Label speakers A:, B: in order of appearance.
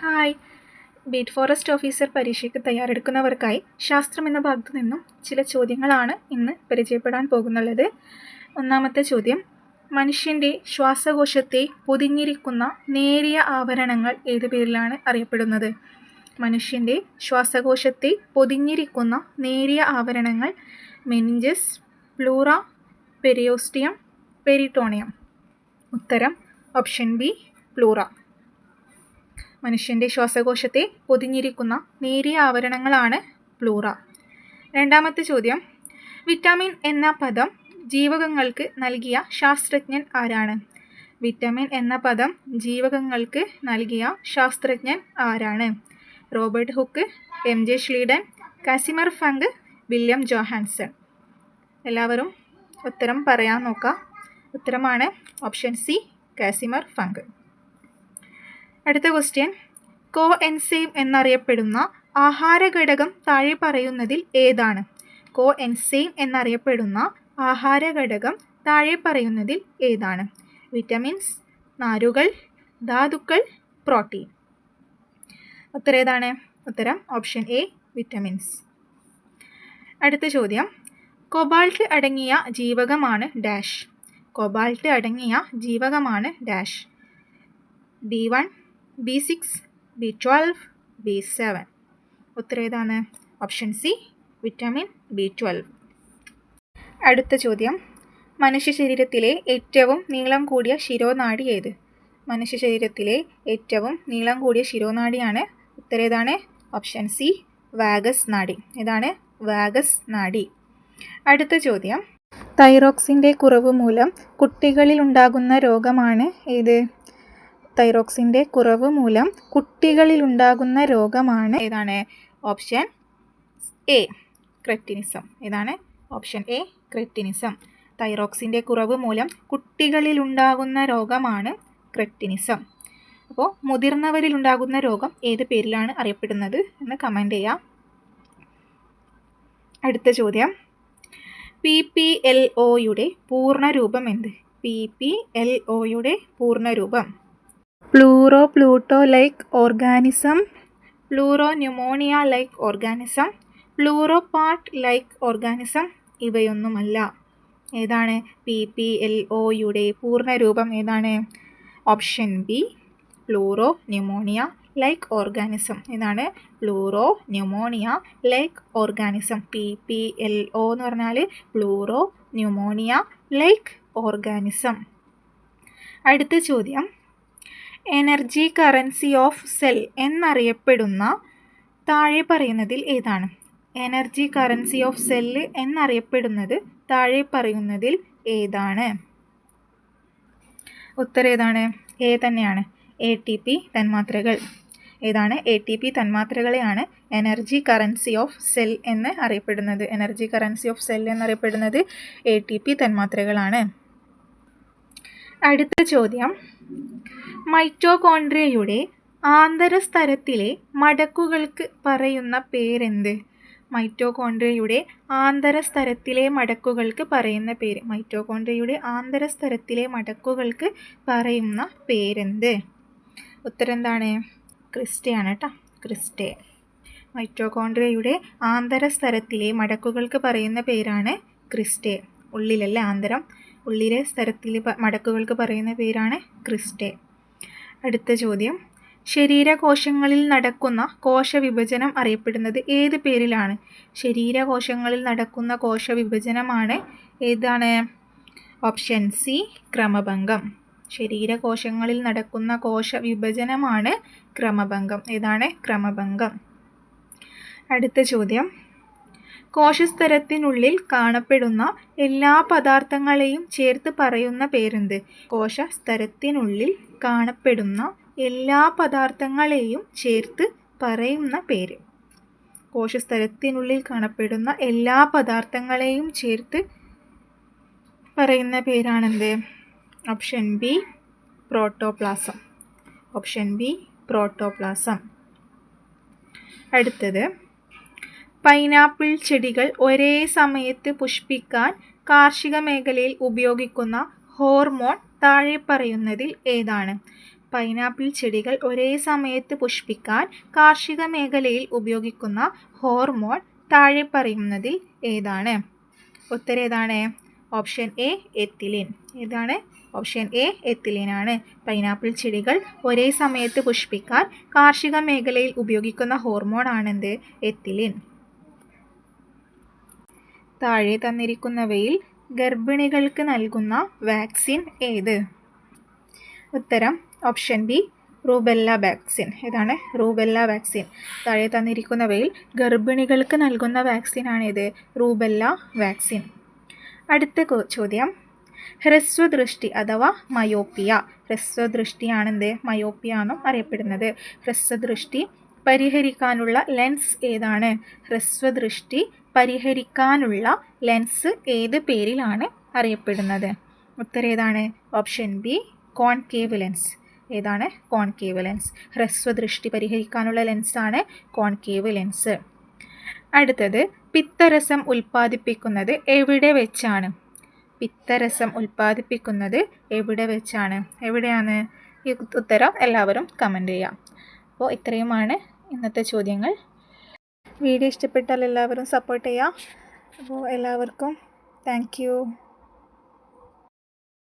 A: Hi. Beat forest officer പരീക്ഷയ്ക്ക് തയ്യാറെടുക്കുന്നവർക്കായി ശാസ്ത്രം എന്ന ഭാഗത്തു നിന്നും ചില ചോദ്യങ്ങളാണ് ഇന്ന് പരിചയപ്പെടാൻ പോകുന്നുള്ളത്. ഒന്നാമത്തെ ചോദ്യം മനുഷ്യന്റെ ശ്വാസകോശത്തെ പൊതിഞ്ഞിരിക്കുന്ന നേരിയ ആവരണങ്ങൾ ഏത് പേരിലാണ് അറിയപ്പെടുന്നത്? മനുഷ്യന്റെ ശ്വാസകോശത്തെ പൊതിഞ്ഞിരിക്കുന്ന നേരിയ ആവരണങ്ങൾ മെനിഞ്ചസ് പ്ലൂറ പെരിയോസ്റ്റിയം പെരിട്ടോണിയം. ഉത്തരം ഓപ്ഷൻ ബി പ്ലൂറ. മനുഷ്യന്റെ ശ്വാസകോശത്തെ പൊതിഞ്ഞിരിക്കുന്ന നേരിയ ആവരണങ്ങളാണ് പ്ലൂറ രണ്ടാമത്തെ ചോദ്യം വിറ്റാമിൻ എന്ന പദം ജീവകങ്ങൾക്ക് നൽകിയ ശാസ്ത്രജ്ഞൻ ആരാണ്? വിറ്റാമിൻ എന്ന പദം ജീവകങ്ങൾക്ക് നൽകിയ ശാസ്ത്രജ്ഞൻ ആരാണ്? Robert Hooke M J Schleiden Casimir Funk William Johannsen. എല്ലാവരും ഉത്തരം പറയാൻ നോക്കാം. ഉത്തരമാണ് ഓപ്ഷൻ സി കാസിമർ ഫങ്ക്. അടുത്ത ക്വസ്റ്റ്യൻ കോ എൻസൈം എന്നറിയപ്പെടുന്ന ആഹാര ഘടകം താഴെ പറയുന്നതിൽ ഏതാണ്? കോ എൻസൈം എന്നറിയപ്പെടുന്ന ആഹാര ഘടകം താഴെ പറയുന്നതിൽ ഏതാണ്? വിറ്റമിൻസ് നാരുകൾ ധാതുക്കൾ പ്രോട്ടീൻ ഉത്തരം ഏതാണ്? ഉത്തരം ഓപ്ഷൻ എ വിറ്റമിൻസ് അടുത്ത ചോദ്യം. കൊബാൾട്ട് അടങ്ങിയ ജീവകമാണ് ഡാഷ് കൊബാൾട്ട് അടങ്ങിയ ജീവകമാണ് dash B one B six B twelve B seven ഉത്തരം ഏതാണ്? Option C vitamin B twelve അടുത്ത ചോദ്യം. മനുഷ്യ ശരീരത്തിലെ ഏറ്റവും നീളം കൂടിയ ശിരോനാടി ഏത്? മനുഷ്യ ശരീരത്തിലെ ഏറ്റവും നീളം കൂടിയ ശിരോനാടിയാണ്. ഉത്തരം ഏതാണ്? ഓപ്ഷൻ സി വാഗസ് നാഡി ഇതാണ് വാഗസ് നാഡി അടുത്ത ചോദ്യം. തൈറോക്സിന്റെ കുറവ് മൂലം കുട്ടികളിൽ ഉണ്ടാകുന്ന രോഗമാണ് ഏത്? തൈറോക്സിന്റെ കുറവ് മൂലം കുട്ടികളിൽ ഉണ്ടാകുന്ന രോഗമാണ് ഏതാണ്? Option A cretinism. ഏതാണ്? Option A cretinism. തൈറോക്സിന്റെ കുറവ് മൂലം കുട്ടികളിൽ ഉണ്ടാകുന്ന രോഗമാണ് ക്രെറ്റിനിസം. അപ്പോൾ മുതിർന്നവരിൽ ഉണ്ടാകുന്ന രോഗം ഏത് പേരിലാണ് അറിയപ്പെടുന്നത് എന്ന് കമന്റ് ചെയ്യാം. അടുത്ത ചോദ്യം. പി പി എൽ ഒയുടെ പൂർണരൂപം എന്ത്? പി പി എൽ ഒയുടെ പൂർണരൂപം pleuro pluto like organism pleuro pneumonia like organism pleuro part like organism ഇവയൊന്നുമല്ല. ഏതാണ്? പി പി എൽ ഒയുടെ പൂർണരൂപം ഏതാണ്? Option B pleuro pneumonia like organism. ഇതാണ് pleuro pneumonia like organism. P P L O എന്ന് പറഞ്ഞാൽ pleuro pneumonia like organism. അടുത്ത ചോദ്യം. Energy currency of cell എന്നറിയപ്പെടുന്ന താഴെ പറയുന്നതിൽ ഏതാണ്? എനർജി കറൻസി ഓഫ് സെല്ല് എന്നറിയപ്പെടുന്നത് താഴെ പറയുന്നതിൽ ഏതാണ്? ഉത്തരം ഏതാണ്? എ തന്നെയാണ്. എ ടി പി തന്മാത്രകൾ. ഏതാണ്? എ ടി പി തന്മാത്രകളെയാണ് എനർജി കറൻസി ഓഫ് സെൽ എന്ന് അറിയപ്പെടുന്നത്. എനർജി കറൻസി ഓഫ് സെൽ എന്നറിയപ്പെടുന്നത് എ ടി പി തന്മാത്രകളാണ്. അടുത്ത ചോദ്യം. മൈറ്റോകോൺട്രിയയുടെ ആന്തരസ്തരത്തിലെ മടക്കുകൾക്ക് പറയുന്ന പേരെന്ത്? മൈറ്റോകോൺഡ്രിയയുടെ ആന്തരസ്തരത്തിലെ മടക്കുകൾക്ക് പറയുന്ന പേര്. മൈറ്റോകോൺഡ്രിയയുടെ ആന്തരസ്തരത്തിലെ മടക്കുകൾക്ക് പറയുന്ന പേരെന്ത്? ഉത്തരം എന്താണ് ക്രിസ്റ്റയാണ് കേട്ടോ ക്രിസ്റ്റേ. മൈറ്റോകോൺഡ്രിയയുടെ ആന്തരസ്തരത്തിലെ മടക്കുകൾക്ക് പറയുന്ന പേരാണ് ക്രിസ്റ്റേ. ഉള്ളിലല്ലേ ആന്തരം? ഉള്ളിലെ സ്ഥലത്തിൽ മടക്കുകൾക്ക് പറയുന്ന പേരാണ് ക്രിസ്റ്റേ. അടുത്ത ചോദ്യം. ശരീരകോശങ്ങളിൽ നടക്കുന്ന കോശവിഭജനം അറിയപ്പെടുന്നത് ഏത് പേരിലാണ്? ശരീരകോശങ്ങളിൽ നടക്കുന്ന കോശവിഭജനമാണ് ഏതാണ്? Option C ക്രമഭംഗം. ശരീരകോശങ്ങളിൽ നടക്കുന്ന കോശവിഭജനമാണ് ക്രമഭംഗം. ഏതാണ്? ക്രമഭംഗം. അടുത്ത ചോദ്യം. കോശസ്തരത്തിനുള്ളിൽ കാണപ്പെടുന്ന എല്ലാ പദാർത്ഥങ്ങളെയും ചേർത്ത് പറയുന്ന പേരെന്ത് കോശസ്തരത്തിനുള്ളിൽ കാണപ്പെടുന്ന എല്ലാ പദാർത്ഥങ്ങളെയും ചേർത്ത് പറയുന്ന പേര്. കോശസ്തരത്തിനുള്ളിൽ കാണപ്പെടുന്ന എല്ലാ പദാർത്ഥങ്ങളെയും ചേർത്ത് പറയുന്ന പേരാണെന്ത്? Option B protoplasm. Option B protoplasm. അടുത്തത് പൈനാപ്പിൾ ചെടികൾ ഒരേ സമയത്ത് പുഷ്പിക്കാൻ കാർഷിക മേഖലയിൽ ഉപയോഗിക്കുന്ന ഹോർമോൺ താഴെ പറയുന്നതിൽ ഏതാണ്? പൈനാപ്പിൾ ചെടികൾ ഒരേ സമയത്ത് പുഷ്പിക്കാൻ കാർഷിക മേഖലയിൽ ഉപയോഗിക്കുന്ന ഹോർമോൺ താഴെ പറയുന്നതിൽ ഏതാണ്? ഉത്തരം ഏതാണ്? Option A ethylene. ഏതാണ്? ഓപ്ഷൻ എ എത്തിലിൻ ആണ് പൈനാപ്പിൾ ചെടികൾ ഒരേ സമയത്ത് പുഷ്പിക്കാൻ കാർഷിക മേഖലയിൽ ഉപയോഗിക്കുന്ന ഹോർമോൺ ആണെന്ത്? എത്തിലിൻ. താഴെ തന്നിരിക്കുന്നവയിൽ ഗർഭിണികൾക്ക് നൽകുന്ന വാക്സിൻ ഏത്? ഉത്തരം ഓപ്ഷൻ ബി റൂബെല്ല വാക്സിൻ. ഇതാണ് റൂബെല്ല വാക്സിൻ. താഴെ തന്നിരിക്കുന്നവയിൽ ഗർഭിണികൾക്ക് നൽകുന്ന വാക്സിനാണിത്. Rubella vaccine. അടുത്ത ചോദ്യം. ഹ്രസ്വദൃഷ്ടി അഥവാ മയോപ്പിയ. ഹ്രസ്വദൃഷ്ടിയാണെന്ത്? മയോപ്പിയ എന്നും അറിയപ്പെടുന്നത്. ഹ്രസ്വദൃഷ്ടി പരിഹരിക്കാനുള്ള ലെൻസ് ഏതാണ്? ഹ്രസ്വദൃഷ്ടി പരിഹരിക്കാനുള്ള ലെൻസ് ഏത് പേരിലാണ് അറിയപ്പെടുന്നത്? ഉത്തരം ഏതാണ്? Option B concave lens. ഏതാണ്? Concave lens. ഹ്രസ്വദൃഷ്ടി പരിഹരിക്കാനുള്ള ലെൻസാണ് കോൺകേവ് ലെൻസ്. അടുത്തത് പിത്തരസം ഉൽപ്പാദിപ്പിക്കുന്നത് എവിടെ വെച്ചാണ്? പിത്തരസം ഉൽപ്പാദിപ്പിക്കുന്നത് എവിടെ വെച്ചാണ്? എവിടെയാണ്? ഈ ഉത്തരം എല്ലാവരും കമന്റ് ചെയ്യാം. അപ്പോൾ ഇത്രയുമാണ് ഇന്നത്തെ ചോദ്യങ്ങൾ. വീഡിയോ ഇഷ്ടപ്പെട്ടാൽ എല്ലാവരും സപ്പോർട്ട് ചെയ്യുക. അപ്പോൾ എല്ലാവർക്കും താങ്ക്